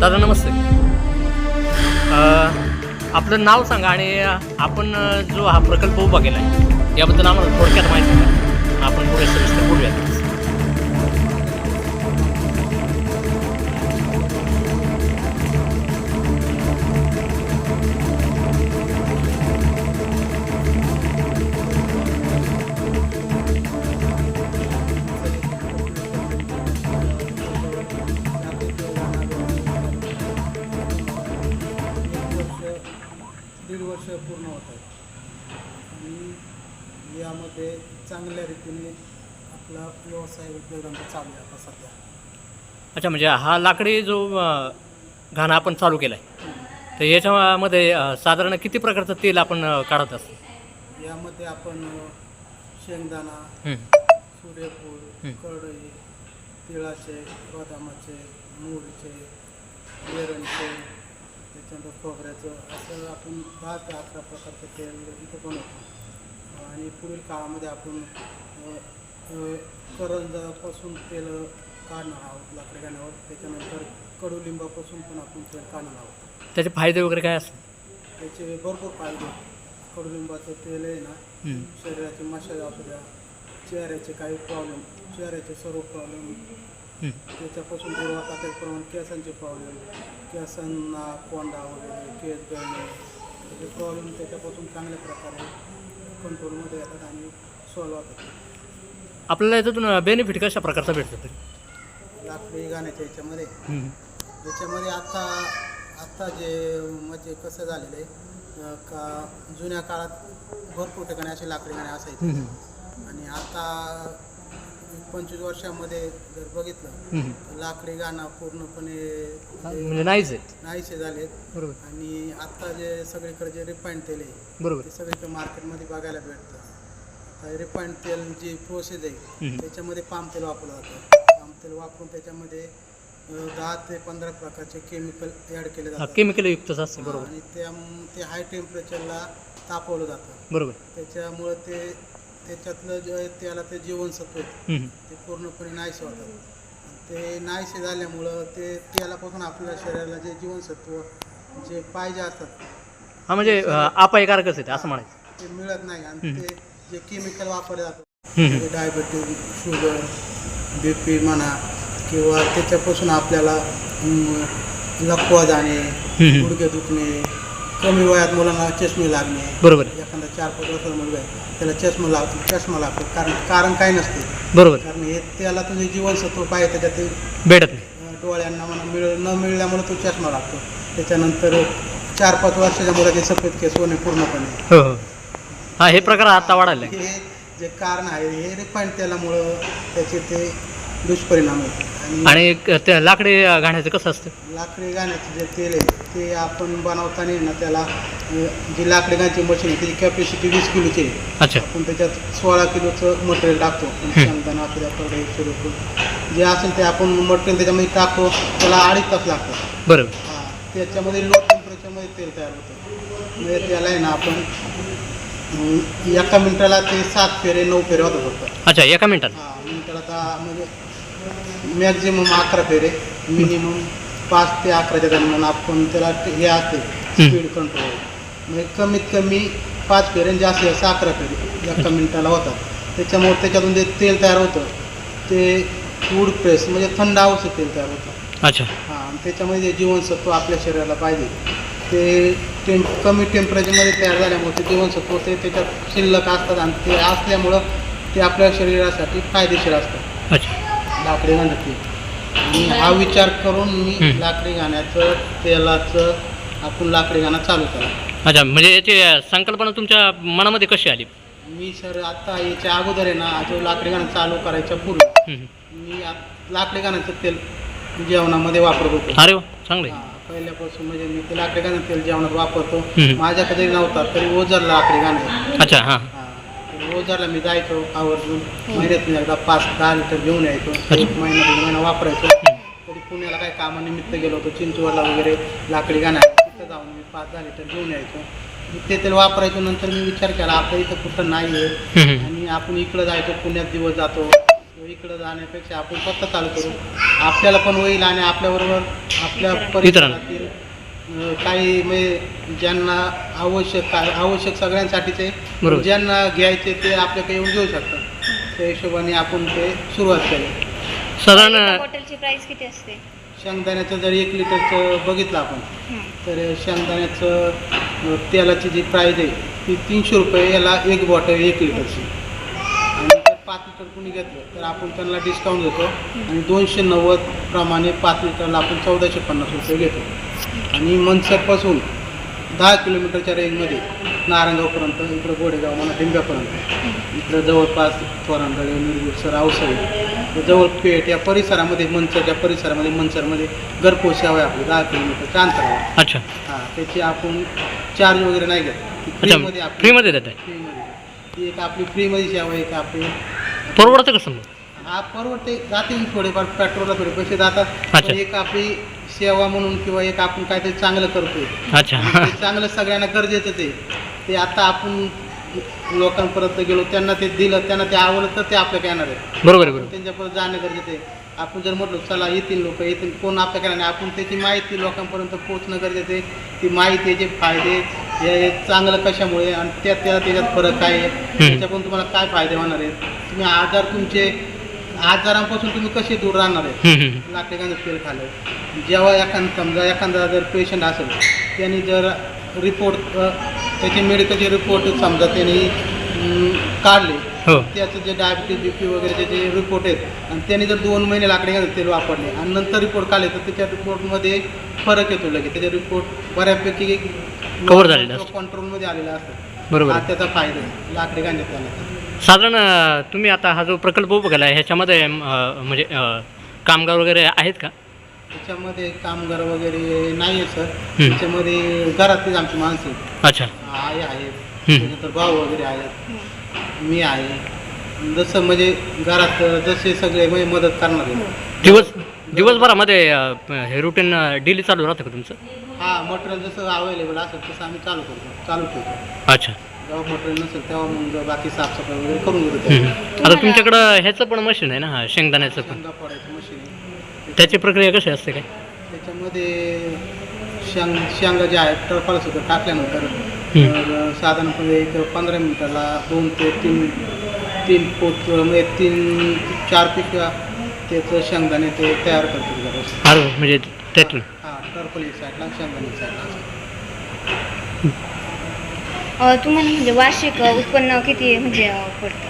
दादा नमस्ते. आपलं नाव सांगा आणि आपण जो हा प्रकल्प उभा केला आहे याबद्दल आम्हाला थोडक्यात माहिती आपण पुढे सविस्तर बोलूयात. चालू आहे आता सध्या अच्छा म्हणजे हा लाकडी जो अ, घाणा आपण चालू केला आहे तर याच्यामध्ये अ, साधारण किती प्रकारचं तेल आपण अ, काढत असतो यामध्ये आपण अ, शेंगदाणा हं. सूर्यफूल हं. करडई तिळाचे बदामाचे मोहरीचे वेरणचे त्याच्यानंतर खोबऱ्याचं असं आपण दहा ते अकरा प्रकारचं तेल इथं बनवतो आणि पुढील काळामध्ये आपण अ, करंजापासून तेल काढणार आहोत लाकडी गाण्यावर त्याच्यानंतर कडुलिंबापासून पण आपण तेल काढणार आहोत. त्याचे फायदे वगैरे काय असतात त्याचे भरपूर फायदे कडुलिंबाचं तेल आहे ना. शरीराचे मशाज असू द्या चेहऱ्याचे काही प्रॉब्लेम चेहऱ्याचे सर्व प्रॉब्लेम हं. त्याच्यापासून दूर होतात त्याचप्रमाणे केसांचे प्रॉब्लेम केसांना कोंडा वगैरे केस गळणे हे प्रॉब्लेम त्याच्यापासून चांगल्या प्रकारे कंट्रोलमध्ये येतात आणि सॉल्व होतात. आपल्याला याच्यातून बेनिफिट कशा प्रकारचा भेटतो तरी? लाकडी गाण्याच्या याच्यामध्ये. याच्यामध्ये आता आत्ता जे म्हणजे कसं झालेलं आहे अं, का जुन्या काळात भरपूर ठिकाणी असे लाकडी गाणे असायचे. आणि आता पंचवीस वर्षामध्ये जर बघितलं. तर लाकडी गाणं पूर्णपणे म्हणजे नाहीच आहे. नाहीसे झालेत. बरोबर. आणि आता जे सगळीकडे जे रिफाईंड तेल आहे बरोबर. ते सगळीकडे मार्केटमध्ये बघायला भेटतं. रिफाईंड तेल जी प्रोसेस आहे. त्याच्यामध्ये पाम तेल वापरलं जातं. पाम तेल वापरून त्याच्यामध्ये दहा ते पंधरा प्रकारचे केमिकल ॲड केले जातात. केमिकल युक्तच असतं बरोबर. आणि त्या ते हाय टेम्परेचरला तापवलं जातं. बरोबर. त्याच्यामुळं ते त्याच्यातलं जे त्याला ते जीवनसत्व आहे. ते पूर्णपणे नाहीसे होतात. ते नाहीसे झाल्यामुळं ते तेलापासून आपल्या शरीराला जे जीवनसत्व जे पाहिजे असतात हा म्हणजे अपायकारकच आहे ते असं म्हणायचं. ते मिळत नाही. आणि ते जे केमिकल वापरले जातात हं, हं. डायबेटीज शुगर बी पी म्हणा किंवा त्याच्यापासून आपल्याला लकवा जाणे. गुडघे दुखणे कमी वयात मुलांना चष्मे लागणे बरोबर. एखादा चार पाच वर्षाचा मुलगा आहे त्याला चष्मा लागतो चष्मा लागतो कारण कारण काय नसते बरोबर. कारण हे त्याला तुझे जीवनसत्व पाहिजे त्याच्यात ते भेटत नाही डोळ्यांना म्हणा मिळ न मिळाल्यामुळे तो चष्मा लागतो त्याच्यानंतर चार पाच वर्षाच्या मुलाचे सफेद केस होणे पूर्णपणे हो हो प्रकार आता वाढायला लागले. हे जे कारण आहे हे रिफाईंड तेलामुळं त्याचे ते दुष्परिणाम आहेत आणि आणि क- त्या लाकडी घाण्याचं कसं असतं? लाकडी गाण्याचं जे तेल आहे ते आपण बनवताना आहे ना त्याला अं, जी लाकडी गाण्याची मशीन आहे त्याची कॅपॅसिटी वीस किलोची आहे. अच्छा. आपण त्याच्यात सोळा किलोचं मटेरियल टाकतो. आपण शेंगदाणा आपल्या कडे सूर्यफूल जे असेल ते आपण मटेरियल त्याच्यामध्ये टाकतो त्याला अडीच तास लागतात. बरोबर. हा, त्याच्यामध्ये लो टेम्परेचरमध्ये तेल तयार होतं. म्हणजे त्याला आहे ना आपण अं, एका मिनिटाला ते सात फेरे नऊ फेरे होतात फक्त. अच्छा एका मिनिटात? हा मिनिटाला म्हणजे मॅक्झिमम अकरा फेरे मिनिमम पाच ते अकराच्या दरम्यान आपण त्याला ते- हे असते स्पीड कंट्रोल म्हणजे कमीत कमी पाच फेरे आणि जास्तीत जास्त अकरा फेरे एका मिनिटाला होतात. त्याच्यामुळे त्याच्यातून जे तेल तयार होतं ते वूड प्रेस म्हणजे थंड आवश्यक तेल तयार होतं. अच्छा. हां आणि त्याच्यामध्ये जे जीवनसत्व आपल्या शरीराला पाहिजे ते टेम कमी टेम्परेचरमध्ये तयार झाल्यामुळे ते जीवनसत्व ते त्याच्यात शिल्लक असतात आणि ते असल्यामुळं ते आपल्या शरीरासाठी फायदेशीर असतात. अच्छा. लाकडी गाण्याचे आणि हा विचार करून मी हं. लाकडी गाण्याचं तेलाचं आपण लाकडी गाणं चालू केला. अच्छा म्हणजे याची अ, संकल्पना तुमच्या मनामध्ये कशी आली? मी सर आत्ता याच्या अगोदर आहे ना जो लाकडी गाणं चालू करायच्या पूर्वी हं, हं. मी आत- लाकडी गाण्याचं तेल जेवणामध्ये वापरत होतो. अरे वा चांगलं आहे. हा, पहिल्यापासून म्हणजे मी ते लाकडी गाणं तेल जेवणात वापरतो. हम्म. माझ्याकडे नव्हता तरी ओझर लाकडी गाणं आहे. अच्छा हां. हा, तर ओझरला मी जायचो आवर्जून. महिन्यातून एकदा पाच दहा लिटर घेऊन यायचो. एक महिना दीड महिना वापरायचो. कधी पुण्याला काही कामानिमित्त गेलो होतो चिंचवडला वगैरे लाकडी गाणं आहे. तिथं जाऊन मी पाच दहा लिटर घेऊन यायचो. मी ते तेल वापरायचो नंतर मी विचार केला आपल्या इथं कुठं नाही आहे. आणि आपण इकडं जायचो पुण्यात दिवस जातो. इकडं जाण्यापेक्षा आपण स्वतः चालू करू. आपल्याला पण होईल आणि आपल्याबरोबर आपल्या. परिसरातील काही म्हणजे ज्यांना आवश्यक आहे आवश्यक सगळ्यांसाठीच बरोबर. ज्यांना घ्यायचे ते आपल्याकडे येऊन घेऊ शकतात त्या हिशोबाने आपण ते सुरुवात केली साधारण एका बॉटलची प्राइस किती असते शेंगदाण्याचं जर एक लिटरचं बघितलं आपण हं. तर शेंगदाण्याचं अ, तेलाची जी प्राईज आहे ती तीनशे रुपये याला एक बॉटल एक लिटरची पाच लिटर कुणी घेतलं तर आपण त्यांना डिस्काउंट देतो. आणि दोनशे नव्वद प्रमाणे पाच लिटरला आपण चौदाशे पन्नास रुपये घेतो. आणि मनसरपासून दहा किलोमीटरच्या रेंजमध्ये नारायणगावपर्यंत इकडं गोडेगाव म्हणा डिंब्यापर्यंत इकडं जवळपास थोरांगडे निरगुरसर अवसरी तर जवळ पेठ या परिसरामध्ये मनसरच्या परिसरामध्ये मनसरमध्ये घरपोच सेवा आहे आपली दहा किलोमीटरच्या अंतरावर. अच्छा. हां त्याची आपण चार्ज वगैरे नाही घेत. फ्रीमध्ये फ्रीमध्ये देत आहे फ्रीमध्ये ती एक आपली फ्रीमध्ये सेवा आहे एक आपली. परवडतं कसं हा परवडते जाते थोडेफार पेट्रोलला थोडे पैसे जातात. अच्छा. एक आपली सेवा म्हणून किंवा एक आपण काहीतरी चांगलं करतोय. अच्छा. आणि ते चांगलं सगळ्यांना गरजेचं ते ते आता आपण लोकांपर्यंत गेलो त्यांना ते दिलं त्यांना ते आवडलं तर ते आपल्याकडे येणार आहे बरोबर आहे बरोबर त्यांच्यापर्यंत जाणं गरजेचं आहे. आपण जर म्हटलं चला येतील लोक येतील कोण आपल्याकडे नाही. आपण त्याची माहिती लोकांपर्यंत पोहोचणं गरजेचं आहे. ती माहिती याचे फायदे हे चांगलं कशामुळे आणि त्या त्या त्याच्यात फरक काय आहे? त्याच्याकडून तुम्हाला काय फायदे होणार आहेत? तुम्ही आजार तुमचे आजारांपासून तुम्ही कसे दूर राहणार आहे. लाकडेगांचं तेल खाल्लं. जेव्हा एखादा समजा एखादा जर पेशंट असेल त्यांनी जर रिपोर्ट त्याचे मेडिकलचे रिपोर्ट समजा त्यांनी काढले हो. त्याचं जे डायबिटीज बी पी वगैरेचे जे रिपोर्ट आहेत आणि त्यांनी जर दोन महिने लाकडेगांचं तेल वापरले आणि नंतर रिपोर्ट काढले तर त्याच्या रिपोर्टमध्ये फरक येतो लगेच. त्याचे रिपोर्ट बऱ्यापैकी Cover झालेले असतात. कंट्रोलमध्ये आलेला असतात बरोबर हा आहे. त्याचा फायदा आहे लाकडी गांजा त्याला साधारण अं, तुम्ही आता हा जो प्रकल्प उभा केला आहे ह्याच्यामध्ये अं, म्हणजे अं, कामगार वगैरे आहेत का त्याच्यामध्ये कामगार वगैरे नाही आहे सर हम्म. त्याच्यामध्ये घरातलीच आमची माणसं आहेत. अच्छा आई आहेत हम्म. त्याच्यानंतर भाऊ वगैरे आहेत. मी आहे जसं म्हणजे घरात जसे सगळे म्हणजे मदत करणार आहे दिवस दिवसभरामध्ये अं, हे रुटीन डेली चालू राहतं का तुमचं हा मटेरियल जसं अवेलेबल असेल तसं आम्ही चालू करतो चालू ठेवतो अच्छा जेव्हा मटेरियल नसेल तेव्हा मग बाकी साफसफाई वगैरे करून घेतो हम्म. त्याची. आता तुमच्याकडं ह्याचं पण मशीन आहे ना हा, शेंगदाण्याचं पण शेंगा फोडायचं मशीन आहे त्याची प्रक्रिया कशी असते काय त्याच्यामध्ये शेंग शेंगा ज्या आहेत टरफाला सुद्धा टाकल्यानंतर हम्म. तर साधारणपणे एक पंधरा मिनिटाला दोन ते तीन तीन पोत म्हणजे तीन चार पिका त्याचं शेंगदाणे ते तयार करतात अरे म्हणजे त्यातून. हां साईडला शेंगदाणे साईडला. अं, तुम्हाला म्हणजे वार्षिक अं, उत्पन्न किती म्हणजे अं, पडतं?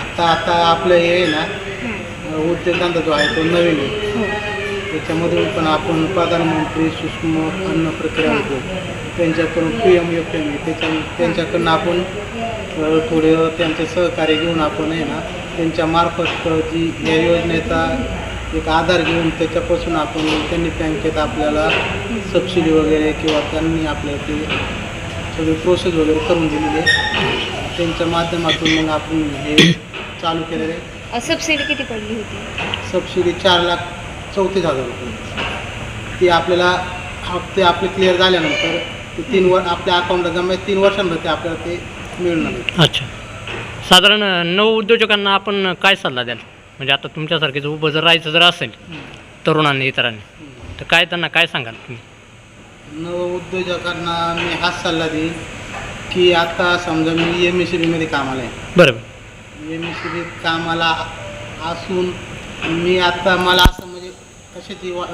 आता आता आपलं हे आहे ना हं. उद्योगधंदा जो आहे तो नवीन आहे. हो. त्याच्यामधून पण आपण प्रधानमंत्री सूक्ष्म अन्न प्रक्रिया उद्योग. त्यांच्याकडून पी एम एफ एम त्याच्या त्यांच्याकडनं आपण थोडे त्यांचे सहकार्य घेऊन आपण आहे ना त्यांच्या मार्फत जी या योजनेचा एक आधार घेऊन त्याच्यापासून आपण त्यांनी बँकेत आपल्याला सबसिडी वगैरे किंवा त्यांनी आपल्याला ते सगळी प्रोसेस वगैरे करून दिलेली आहे. त्यांच्या माध्यमातून मग आपण हे चालू केलेलं आहे. सबसिडी किती पडली होती? सबसिडी चार लाख चौतीस हजार रुपये. ती आपल्याला हप्ते आपले क्लिअर झाल्यानंतर ते तीन वर आपल्या अकाउंटला जमा तीन वर्षांमध्ये आपल्याला ते मिळणार आहे अच्छा. साधारण अं, नव उद्योजकांना आपण काय सल्ला द्याल? म्हणजे आता तुमच्यासारखेच उभं जर राहायचं जर असेल तरुणांनी इतरांनी तर काय त्यांना काय सांगाल तुम्ही? नव उद्योजकांना मी हाच सल्ला देईन की आता समजा मी एम एस सी बीमध्ये कामाला आहे. बरोबर एम एस सी बी कामाला असून मी आता मला असं म्हणजे कशाची वा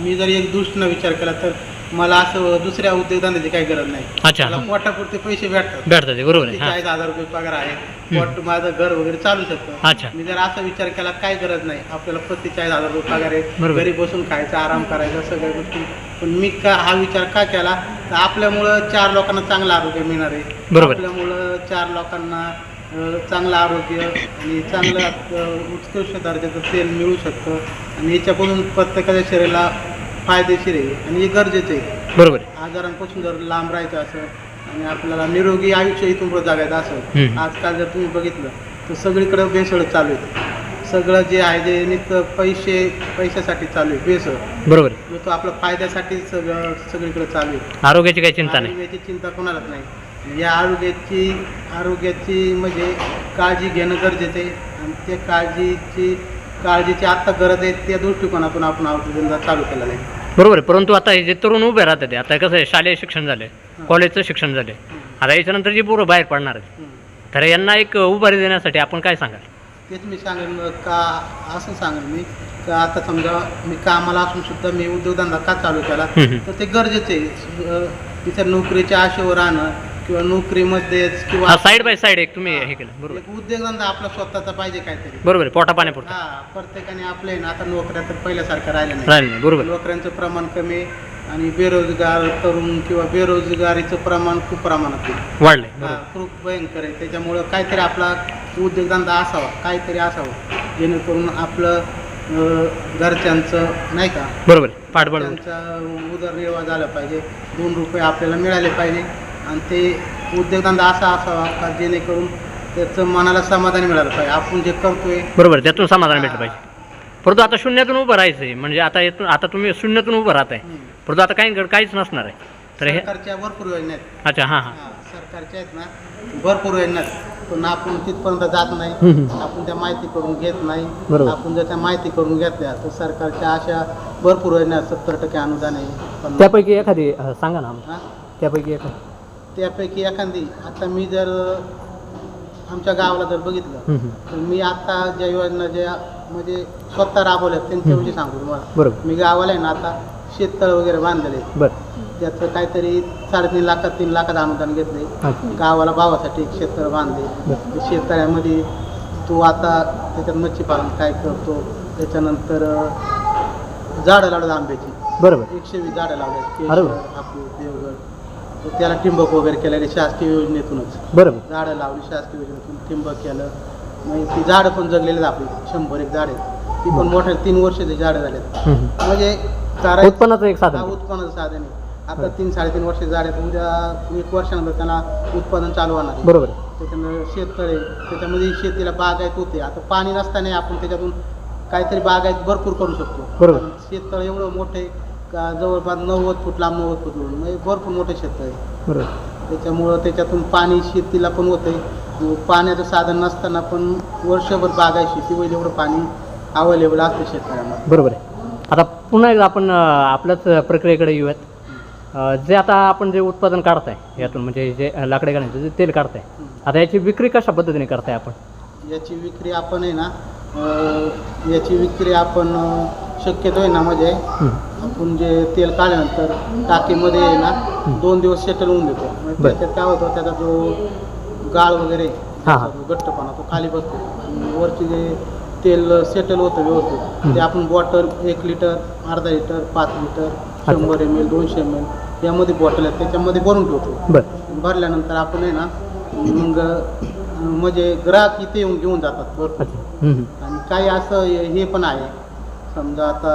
मी जर एक दृष्टीनं विचार केला तर मला असं दुसऱ्या उद्योगधंद्याची काही गरज नाही. अच्छा. मला पोटापुरते पैसे भेटतात. भेटतात ते बरोबर आहे. हां. चाळीस हजार रुपये पगार आहे. पोट माझं घर वगैरे चालू शकतं. अच्छा. मी जर असा विचार केला काय गरज नाही. आपल्याला प्रति चाळीस हजार रुपये पगार आहे. बरोबर. घरी बसून खायचं आराम करायचा सगळ्या गोष्टी. पण मी का हा विचार का केला? तर आपल्यामुळं चार लोकांना चांगलं आरोग्य मिळणार आहे. बरोबर. आपल्यामुळं चार लोकांना चांगलं आरोग्य आणि चांगलं उत्कृष्ट दर्जाचं तेल मिळू शकतं. आणि याच्यापासून प्रत्येकाच्या शरीराला फायदेशीर आहे आणि हे गरजेचं आहे. बरोबर आजारांपासून जर लांब राहायचं असेल आणि आपल्याला निरोगी आयुष्य इथून पुढे जगायचं हम्म. आजकाल जर तुम्ही बघितलं तर सगळीकडे भेसळ चालू आहे. सगळं जे आहे जे नुसतं पैसे पैशासाठी चालू आहे भेसळ. बरोबर तो आपल्या फायद्यासाठी सगळं सगळीकडे चालू आहे. आरोग्याची काही चिंता नाही. आरोग्याची चिंता कोणालाच नाही. या आरोग्याची आरोग्याची म्हणजे काळजी घेणं गरजेचं आहे. आणि त्या काळजीची काळजीची आत्ता गरज आहे त्या दृष्टिकोनातून आपण औषधंदा चालू केलेला आहे बरोबर आहे. परंतु आता हे जे तरुण उभे राहतात ते, आता कसं आहे शालेय शिक्षण झाले कॉलेजचं शिक्षण झाले आता याच्यानंतर जी पोरं बाहेर पडणार आहेत. तर यांना एक उभारी देण्यासाठी आपण काय सांगाल? तेच मी सांगेन का असं सांगेन मी का आता समजा मी कामाला असून सुद्धा मी उद्योगधंदा का चालू केला हम्म, हम्म. तर ते गरजेचं आहे. अं, तिथं नोकरीच्या आशेवर राहणं किंवा नोकरीमध्येच किंवा हा साईड बाय साईड एक तुम्ही हे केलं बरोबर. एक उद्योगधंदा आपला स्वतःचा पाहिजे काहीतरी. बरोबर आहे पोटा पाण्यापुरतं. हा प्रत्येकाने आपले ना आता नोकऱ्या तर पहिल्यासारख्या राहिल्या नाही. राहिलं नाही बरोबर. नोकऱ्यांचं प्रमाण कमी आहे आणि बेरोजगार तरुण किंवा बेरोजगारीचं प्रमाण खूप प्रमाणात आहे. वाढलंय हा, बरोबर. खूप भयंकर आहे. त्याच्यामुळं काहीतरी आपला उद्योगधंदा असावा काहीतरी असावं. जेणेकरून आपलं अं, घरच्यांचं नाही का? बरोबर आहे. पाठबळ त्यांचा उदरनिर्वाह झाला पाहिजे. दोन रुपये आपल्याला मिळाले पाहिजे. आणि ते उद्योगधंदा असा असावा का जेणेकरून त्याचं मनाला समाधान मिळालं पाहिजे. आपण जे करतोय बरोबर. त्यातून समाधान भेटलं पाहिजे. परंतु आता शून्यातून उभं राहायचं आहे. म्हणजे आता येतून आता तुम्ही शून्यातून उभं राहत आहे परंतु आता काही काहीच नसणार आहे. तर हे सरकारच्या भरपूर योजना आहेत. अच्छा हां हां. हा, सरकारच्या आहेत ना भरपूर योजना आहेत. पण आपण तिथपर्यंत जात नाही. हम्म. आपण त्या माहिती करून घेत नाही. बरोबर. आपण जर त्या माहिती करून घेतल्या तर सरकारच्या अशा भरपूर योजना सत्तर टक्के अनुदान आहे. पण त्यापैकी एखादी अं, सांगा ना आम्हाला. त्यापैकी एखादी. त्यापैकी एखादी. आता मी जर आमच्या गावाला जर बघितलं. तर मी आता ज्या योजना ज्या म्हणजे स्वतः राबवल्यात त्यांच्याविषयी सांगू तुम्हाला. बरोबर. मी गावाला आहे ना आता शेततळ वगैरे बांधलेले त्याचं काहीतरी साडेतीन लाखात तीन लाखात अनुदान घेतले गावाला भावासाठी एक शेततळ बांधले शेततळ्यामध्ये तो आता त्याच्यात मच्छी पालन काय करतो त्याच्यानंतर झाडं लावतात आंब्याची. बरोबर. एकशे वीस झाडं वा. हापूस देवगड. तर त्याला ठिंबक वगैरे केलेले शासकीय योजनेतूनच. बरोबर झाडं लावली शासकीय योजनेतून ठिंबक केलं. मग ती झाडं पण जगलेली आहेत आपली शंभर एक झाडे ती पण मोठ्या तीन वर्षाची झाडं झालेत. म्हणजे चारा उत्पन्नाचं एक साधन. उत्पन्नाचं साधन आहे. आता. तीन साडेतीन वर्ष झाडे तर उद्या एक वर्षानंतर त्यांना उत्पादन चालू होणार आहे. बरोबर. आहे. त्याच्यामुळे शेततळे त्याच्यामध्ये शेतीला बागायत होते. आता पाणी नसताना आपण त्याच्यातून काहीतरी बागायत भरपूर करू शकतो. बरोबर. शेततळ एवढं मोठे का जवळपास नव्वद फूट लांब नव्वद फूट लांब म्हणजे भरपूर मोठे शेततळ आहे. बरोबर त्याच्यामुळं त्याच्यातून पाणी शेतीला पण होते पाण्याचं साधन नसताना पण वर्षभर बागाय शेती होईल एवढं पाणी अवेलेबल असतं शेतकऱ्यांना. बरोबर आहे. आता पुन्हा एकदा आपण अं, आपल्याच प्रक्रियेकडे येऊयात. अं, जे आता आपण जे उत्पादन काढताय यातून म्हणजे जे लाकडे घालण्याचं जे तेल काढताय आता याची विक्री कशा पद्धतीने करताय आपण? याची विक्री आपण आहे ना अं, याची विक्री आपण अं, शक्यतो आहे ना म्हणजे. आपण जे तेल काढल्यानंतर टाकीमध्ये आहे ना दोन दिवस सेटल होऊन देतो. म्हणजे बरं. त्याच्यात काय होतं त्याचा जो गाळ वगैरे हां, हां. जो घट्टपणा तो खाली बसतो. आणि वरची जे तेल सेटल होतं व्यवस्थित ते आपण बॉटल एक लिटर अर्धा लिटर पाच लिटर शंभर एम एल दोनशे एम एल यामध्ये बॉटल आहेत त्याच्यामध्ये भरून ठेवतो. बरं. भरल्यानंतर आपण आहे ना मग अं, म्हणजे ग्राहक इथे येऊन घेऊन जातात भरपूर. अच्छा. आणि काही असं हे हे पण आहे समजा आता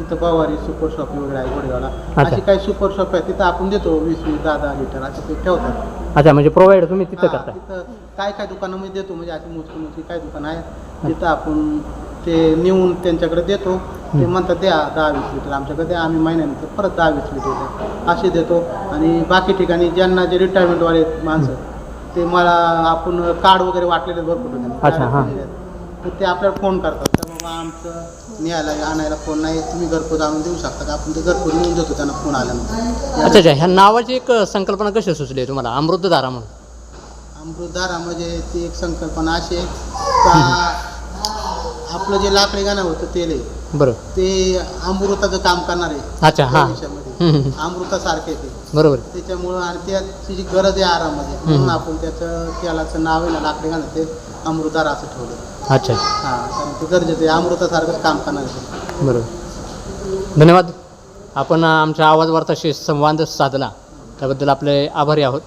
इथं पवारी सुपर शॉप वगैरे आहे गोडेगावला अच्छा. अशी काही सुपर शॉप आहे तिथं आपण देतो वीस वीस दहा दहा लिटर असे ते ठेवतात. अच्छा म्हणजे प्रोव्हाइड तुम्ही तिथं हा, करताय तिथं काय काय दुकानामध्ये देतो म्हणजे अशी मोजकी मोजकी काय दुकान आहे तिथं आपण ते नेऊन त्यांच्याकडे देतो. ते म्हणतात द्या दहा वीस लिटर आमच्याकडे द्या आम्ही महिन्यानंतर परत दहा वीस लिटर द्या असे देतो. आणि बाकी ठिकाणी ज्यांना जे रिटायरमेंटवाले माणसं ते मला आपण कार्ड वगैरे वाटलेले भरपूर ठिकाणी. हां. तर ते आपल्याला फोन करतात. तर आमचं न्यायला आणायला फोन नाही तुम्ही घरपोच आणून देऊ शकता का? आपण ते घरपोच नेऊन देतो त्यांना फोन आल्यानंतर. अच्छा अच्छा ह्या नावाची एक संकल्पना कशी सुचली तुम्हाला? अमृतधारा म्हणून. अमृतधारा म्हणजे ती एक संकल्पना अशी आहे का आपलं जे लाकडी गाणं होतं तेल आहे बरोबर ते अमृताचं काम करणार आहे. अच्छा हां. अमृतासारखे ते. बरोबर. त्याच्यामुळं आणि त्याची जी गरज आहे आरामध्ये म्हणून आपण त्याचं तेलाचं नाव आहे ना लाकडी गाणं ते अमृतधारा असं ठेवलं. अच्छा. हां कारण ते गरजेचं आहे अमृतासारखंच काम करणार. बरोबर. धन्यवाद. आपण आमच्या आवाज वार्ताशी संवाद साधला. त्याबद्दल आपले आभारी आहोत.